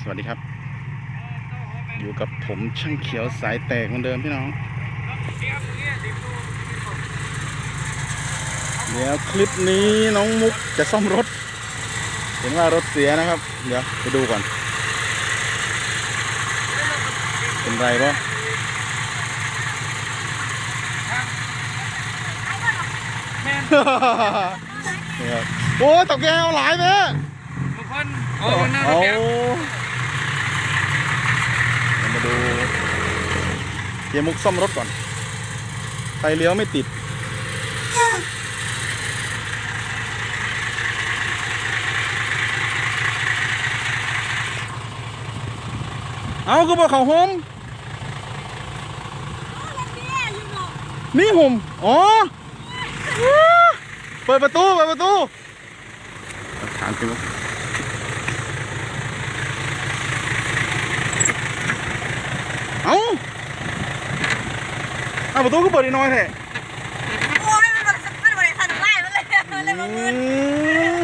สวัสดีครับ อยู่กับผมช่างเขียวสายแตกเหมือนเดิมพี่น้อง เดี๋ยวคลิปนี้น้องมุกจะซ่อมรถ เห็นว่ารถเสียนะครับ เดี๋ยวไปดูก่อน เป็นไรปะเนี่ยครับโอ้ตกแกเอาหลายเด้อทุกคนโอ้มันน่าเอาเปียกเรา มาดูเกียร์มุกซ่อมรถก่อนไฟเลี้ยวไม่ติด เอาก็บอกเขาโฮมนี่โฮมอ๋อ เปิดประตู เปิดประตูถามจริงวะเอา เอาประตูก็เปิดอีกหน้อยแท้โอ้ยมันบริษัทมันบริษัทไล่มันเลยมันเลยมาอืมืนม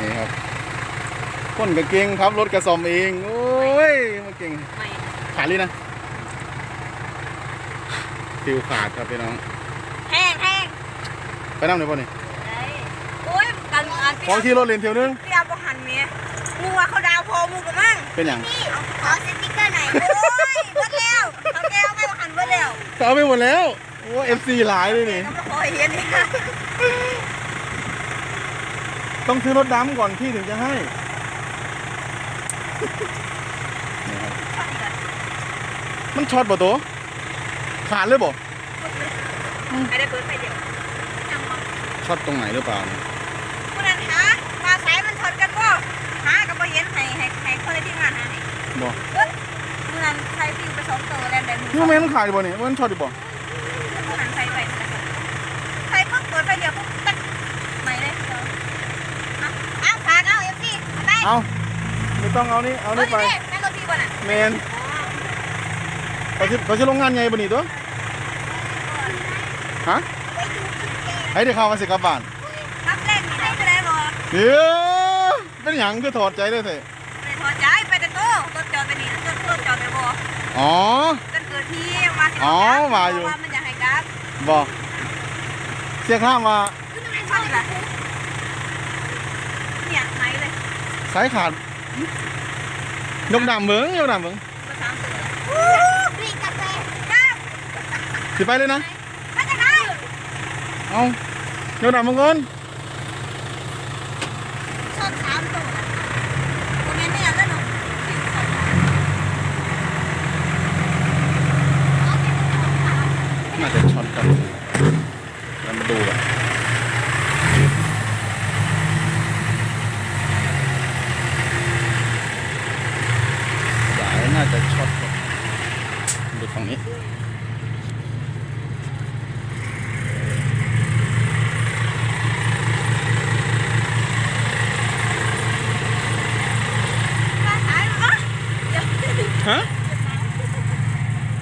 นี่ครับคนก็เก่งครับรถกระซอมเอง โอ้ยมาเก่งไม่ขาดเลยนะฟิวขาดครับพี่น้อง แห้งแห้งไปนั่งเลยป่ะนี่โอ้ยกันงานขอที่รถเรียนเที่ยวนึงเปียบหันเมียมูว่าเขาดาวพอมูกับมั่งเป็นอย่างพี่ขอสติ๊กเกอร์หน่อยโอ้ยเบิดแล้วเอาแก้วไม่ หันเบิดแล้วเขาเอาไปหมดแล้ว โอ้เอฟซีหลายเลยนี่ น้ำคอยเฮียนี่ต้องซื้อรถดำก่อนพี่ถึงจะให้ มันช็อตบ่ตัวขาดเลยบ่ไม่ได้เปิดไฟเดียวจังหวะช็อตตรงไหนหรือเปล่าเนี่ยผู้นั้นหามาสายมันชนกันก็หากับบ่เห็นให้ให้ให้คนในที่งานหานี่บ่ ใช้ฟิวไปสองตัวแลนด์แดงนี่มันมันขาดบ่เนี่ยมันช็อตดิบ่ผู้นั้นใช้ไปใช้ปุ๊บเปิดไฟเดียวปุ๊บตักไม่เลยเดี๋ยวเอาเอาฝากเอาเอฟซีเอาไปเอาไม่ต้องเอานี่เอานี่ไปแม่รถพี่บนอะเมนเขาสิเขาสิลงงานไงบ่นี่ตัวฮะให้ได้เข้ามาสิกลับบ้านรับเล่นมีได้จะได้บอกเฮ้ยเป็นหยังคือถอดใจเลยเถอะไปถอดใจไปแต่โต้รถจอดไปนี่รถรถจ อดไปบอกอ๋อ กันเกิดที่มาสิอ๋อมาอยู่ว่ามันอยากให้กราฟบ่เสียข้ามว่าชอบดีกว่าเนี่ยไหนเลยสายขาดยกดำเบิ้งยกดำเบิ้งมาสามตัวบีกาแฟกราฟสิไปเลยนะมาจากไหนเอายกดำมังก่อน ชอบสามตัวตัวนี้เนี่ยแล้วหนูถึงสอง น่าจะช็อตกันเรามาดูกันสายน่าจะช็อตก่อนดูฝั่งนี้ มาสายมั้งเดี๋ยว ฮะ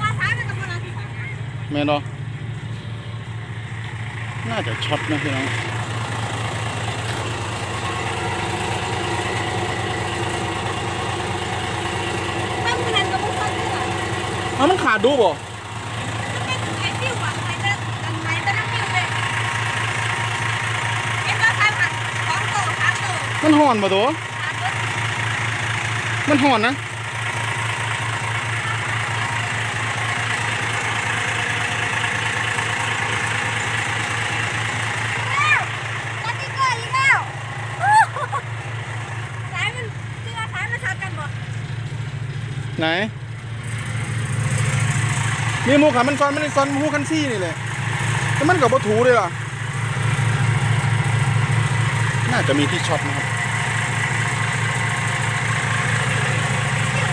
มาสายมันกับมันอะไร แม่นอน่าจะช็อตนะพี่น้องตั้งคะแนนกับพวกเขาด้วยเหรอเอามันขาดดูบ่ไม่ไอ้ฟิวอะไอ้เต้นกันไหนเต้นน้ำฟิวเลยเอ็นก็สายผ่านสองตัวสามตัวมันห่อนบ่ตัวสามตัว มันห่อนนะ แล้วสติ๊กเกอร์อีกแล้วสายมันคือว่าสายมันชนกันบ่ ไหนนี่หมูขามันซ้อนมันได้ซ้อนหมูคันซี่นี่แหละแต่มันกับบ่ถูเลยล่ะ น่าจะมีที่ช็อตนะครับ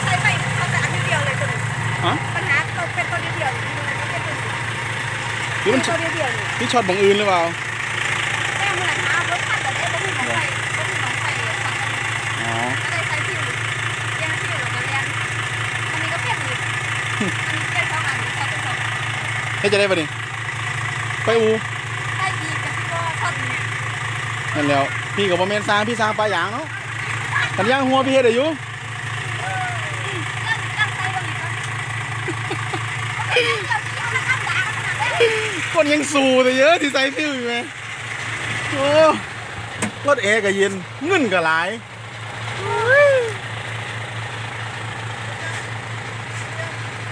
ใช้ไปเขาแต่อันนี้เดียวเลยตัวนี้ฮะปัญหาตกเป็นตัวเดียวนี่มันเป็นตัวหรือมันตัวเดียวนี่ที่ช็อตบังอื่นหรือเปล่า จะได้ปะนี่ไปอูไปดีกับพี่ก็ทอดนี่นั่นแล้วพี่กับบ่แม่นสร้างพี่สร้างปลาหยางเนาะกันย่างหัวพี่เฮ็ดได้อยู่ตั้งคนยังสู่แต่เยอะที่ใส่ฟิวอยู่ไหมโอ้รถเอก็เย็นเงินก็หลาย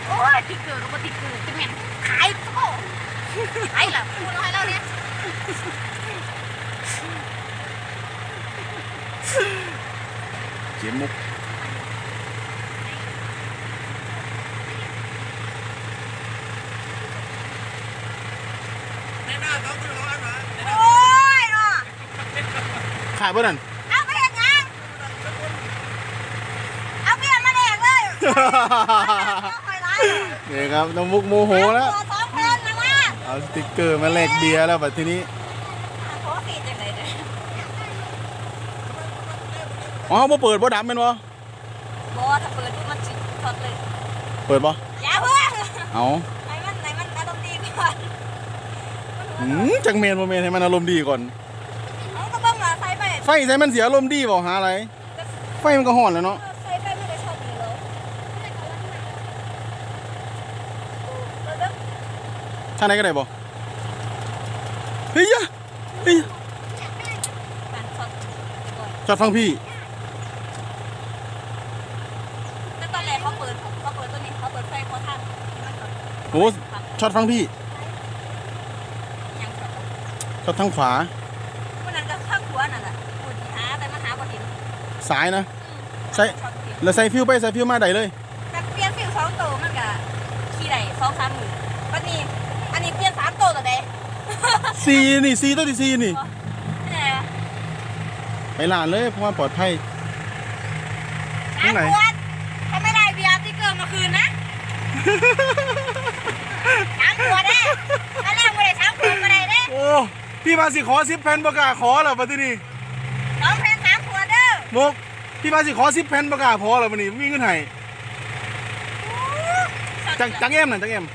โอ้ยติดเกิดก็บ่ติดเกิด ขายล่ะพูดน้อยแล้วเนี่ยเขียนมุกโอ้ยเนาะขายป่ะนั่น เอาไปเฮ็ดหยังเอาเบี้ยมาแดกเลย เอาไปร้ายเลย นี่ครับน้องมุกโมโหแล้วเอาตัวสองเพิ่นนะว่า เอาสติกเกอร์มาแลกเบียร์แล้วแบบทีนี้โอ้สีจังเลยเนี่ยอ๋อบ่เปิดบ่ดับแม่นบ่บอถ้าเปิดดูมันจิตช็อตเลยเปิดบ่อย่าเพิ่งเอาไหนมันไหนมันอารมณ์ดีก่อนหืมจังเมนบ่เมนให้มันอารมณ์ดีก่อน เอาก็เบิ่งอะใส่ไปไฟใส่มันเสียอารมณ์ดีบ่หาอะไร ไฟมันก็ห่อนแล้วเนาะใส่ไปไม่ได้ชอบดีเลยแล้วเด้อ ทางไหนก็ได้บ่เฮ้ยยะเฮ้ยยะการช็อตก่อนจอดฟังพี่แต่ตอนแรกเขาเปิดเขาเปิดตัวนี้เขาเปิดไฟเขาทางที่มันแบบโอ้ช็อตฟังพี่ยังช็อตช็อตทางขวาวันนั้นก็ข้างหัวนั่นแหละปวดหาแต่มันหาบ่เห็นสายนะอืมใส่ช็อตเห็นแล้วใส่ฟิวไปใส่ฟิวมาได้เลยแต่เปลี่ยนฟิวสองตัวมันก็ขี่ได้สองสามหมื่นวันนี้อันนี้เป ลี่ยนสามตัวต่อเด้ ซีนี่ซีตัวที่ซีนี่ไม่ได้วะไปลานเลยเพราะว่าปลอดภัยที่สามไหนขวดถ้าไม่ได้เบียร์ที่เกินมาคืนนะสามขวดเด้ถ้าแรกไม่ได้สามขวดไม่ได้เด้โอ้พี่มาสิขอซิปแผ่นประกล้าศขอเหรอปะที่นี่สองแผ่นสามขวดเด้อมกพี่มาสิขอซิปแผ่นประกล้าศพอเหรอปะนี่มีเงินให้จังจังเอ็มน่ะจังเอ็ม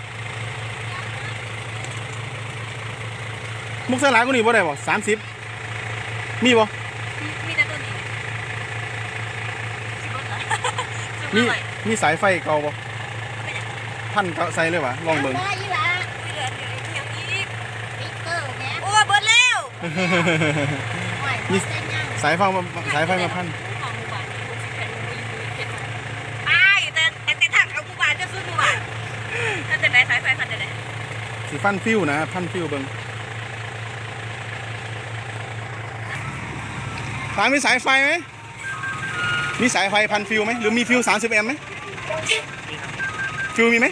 มุกใส่หลายกว่านี้บ่ได้บ่สามสิบมีบ่มีแต่ตัวนี้สิบรถเหรอสิบรมีถเลยมีสายไฟเก่าบ่พันเก่าใส่เลยวะลองเบิ่ง ได้ยี่หละเหลือเดี๋ยวอีกอย่างอีกปิกเกอร์เนี่ยโอ้ยเบิดแล้วมีสายไฟมาสายไฟมาพันของหมู่บ้านหกสิบแผ่นหมู่บ้านอยู่เขตไหนอ้ายแต่แต่แต่ทางเอาหมู่บ้านจะซื้อหมู่บ้านถ้าจะไหนสายไฟพันจะไหนสิฟันฟิวนะพันฟิวเบิ่ง ถามมีสายไฟไหมมีสายไฟพันฟิวไหมหรือมีฟิวสามสิบแอมป์ไหมฟิวมีไหม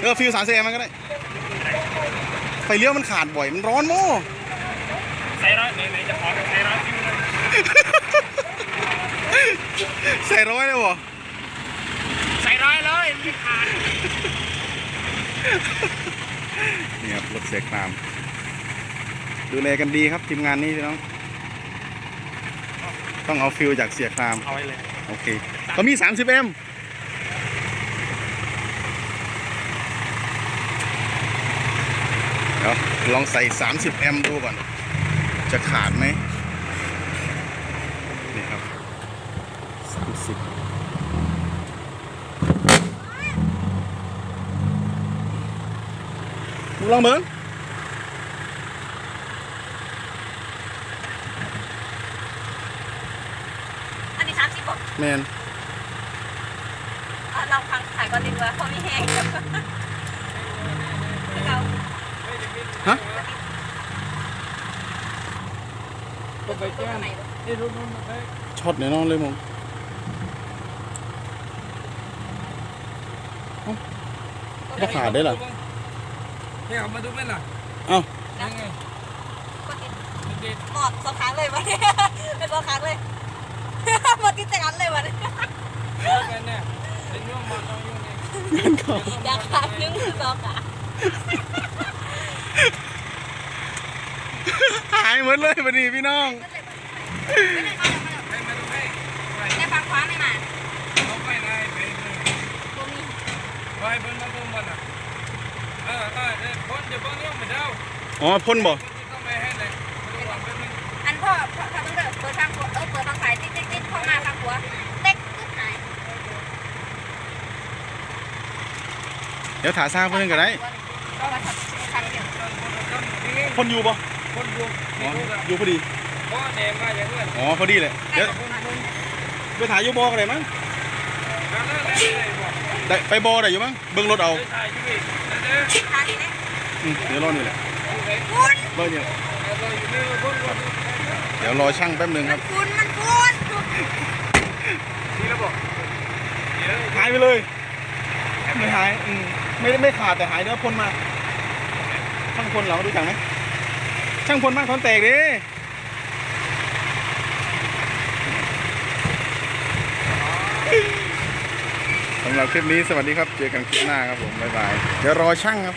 เออฟิวสามสิบแอมป์มันก็ได้ไฟเลี้ยวมันขาดบ่อยมันร้อนโม่ใส่ร้อยไหนไหนจะขอใส่ร้อยฟิวเลยใส่ร้อยเลยบ่ใส่ร้อยเลยไม่ขาดนี่ครับรถเสียกตาม ดูแลกันดีครับทีมงานนี้พี่น้อง ต้องเอาฟิวจากเสียคราม เอาไว้เลยโอเคเขามี 30 m เดี๋ยวลองใส่ 30 m ดูก่อน จะขาดไหมนี่ครับ 30มึงลองเบิ้ง อันนี้สามสิบบอก แมนอะเราฟังขายก่อนดีกว่าเพราะมีแห้งเราฮะก็ไปแจ้งที่รุ่นนู้นมาได้ช็อตแน่นอนเลยมึงก็ขาดได้เหรอให้เขามาดูไหมล่ะเอ้ายังไงก็ติดเด็ดหมดสองครั้งเลยวันนี้เป็นสองครั้งเลย หมดติดแต่กันเลยวันนี้ๆเลิกกันเนี่ยเป็นย่วงมาต้องย่วงนี่อยากขาดนึงคือสองขาหายหมดเลยวันนี้พี่น้องให้มาดูให้ไปได้ฟังคว้าไม่มาเอาไปไหนไปเลยตัวมีไปเบิ้ลมาดูมันอะเออเออเดี๋ยวคนเดี๋ยวเบิ้ลย่วงไม่ได้อ๋อพ่นบ่คนที่ต้องไปให้เลยมาดูวันเป็นหนึ่งอันพ่อพ่อพ่อต้องเดินเปิดฟังหัวเออเปิดฟังสา วเต็กตึ๊กหายเดี๋ยวดี๋ยวถ่าซาเพื่อนก็ได้ก็มาทำคันเดียวคนอยู่ปะคนดูอ๋อนี่ดูกับอยู่พอดีพ่อแนมมาอย่างเงี้ยอ๋อพอดีเลยเดี๋ยวไปถ่ายอยูบอกอะไรมั้งแล้วแล้วแล้วบอกได้ไปบอได้อยู่มั้งเบิ้งรถเอาไปถ่ายอยู่อีกนั่นเด้อทางนี้นะอืมเดี๋ยวรอนี่แหละอยู่ไหนคุณรอนี่แหละเราอยู่นี่คนรถเดี๋ยวรอช่างแป๊บหนึงคมัรับนคุณมันคุณนี่ แล้วบอกเดี๋ยวหายไปเลยไม่หายอืมไม่ไม่ขาดแต่หายเนื้อพ่นมา ช่างพลเรารู้จักไหมช่างพลบ้านคอนแตกดิสำหรับคลิปนี้สวัสดีครับ เจอกันคลิปหน้าครับผม บ๊ายบาย เดี๋ยวรอช่างครับ